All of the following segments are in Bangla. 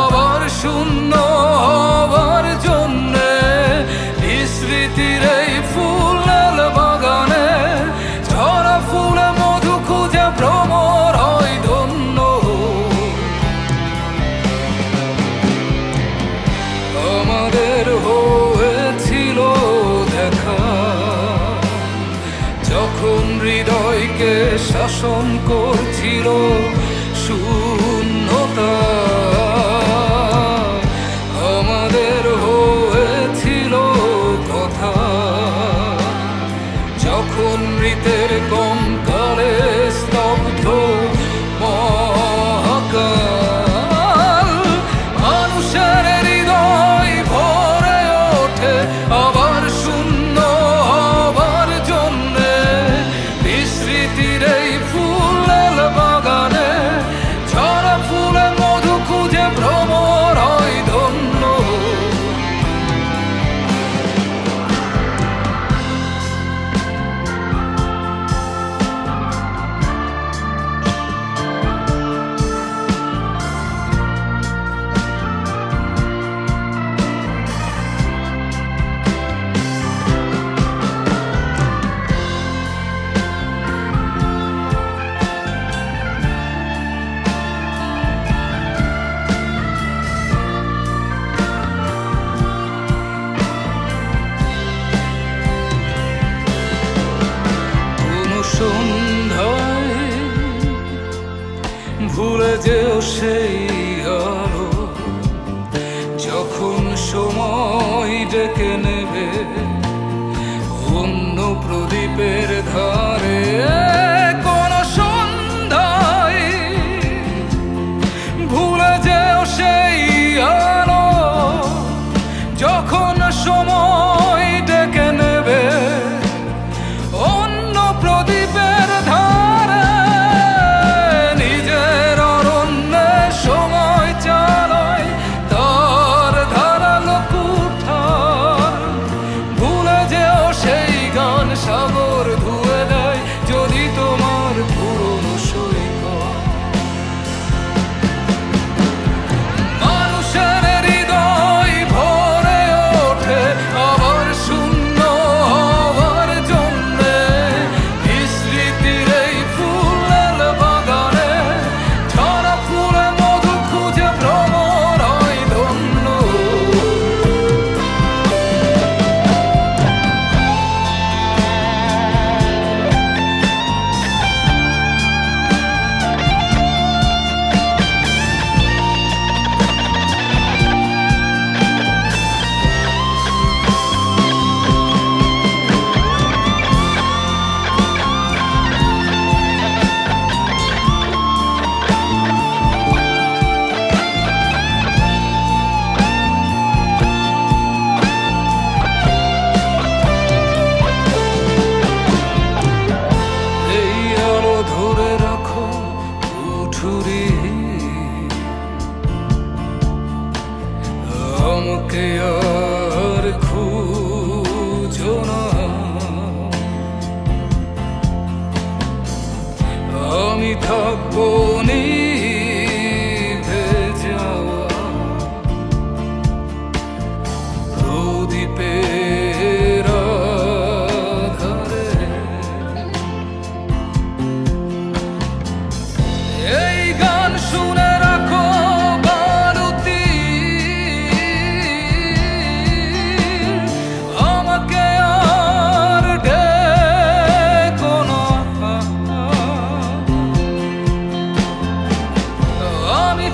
আবার শূন্য হবার জন্যে স্মৃতির এই ফুলের বাগানে ঝরা ফুলে মধু খুঁজে ভ্রমর হয় ধন্য। আমাদের হয়েছিল দেখা। যখন হৃদয়কে শাসন করছিল শূন্যতা вітерком আজও সেই আলো। যখন সময় ডেকে নেয়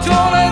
don't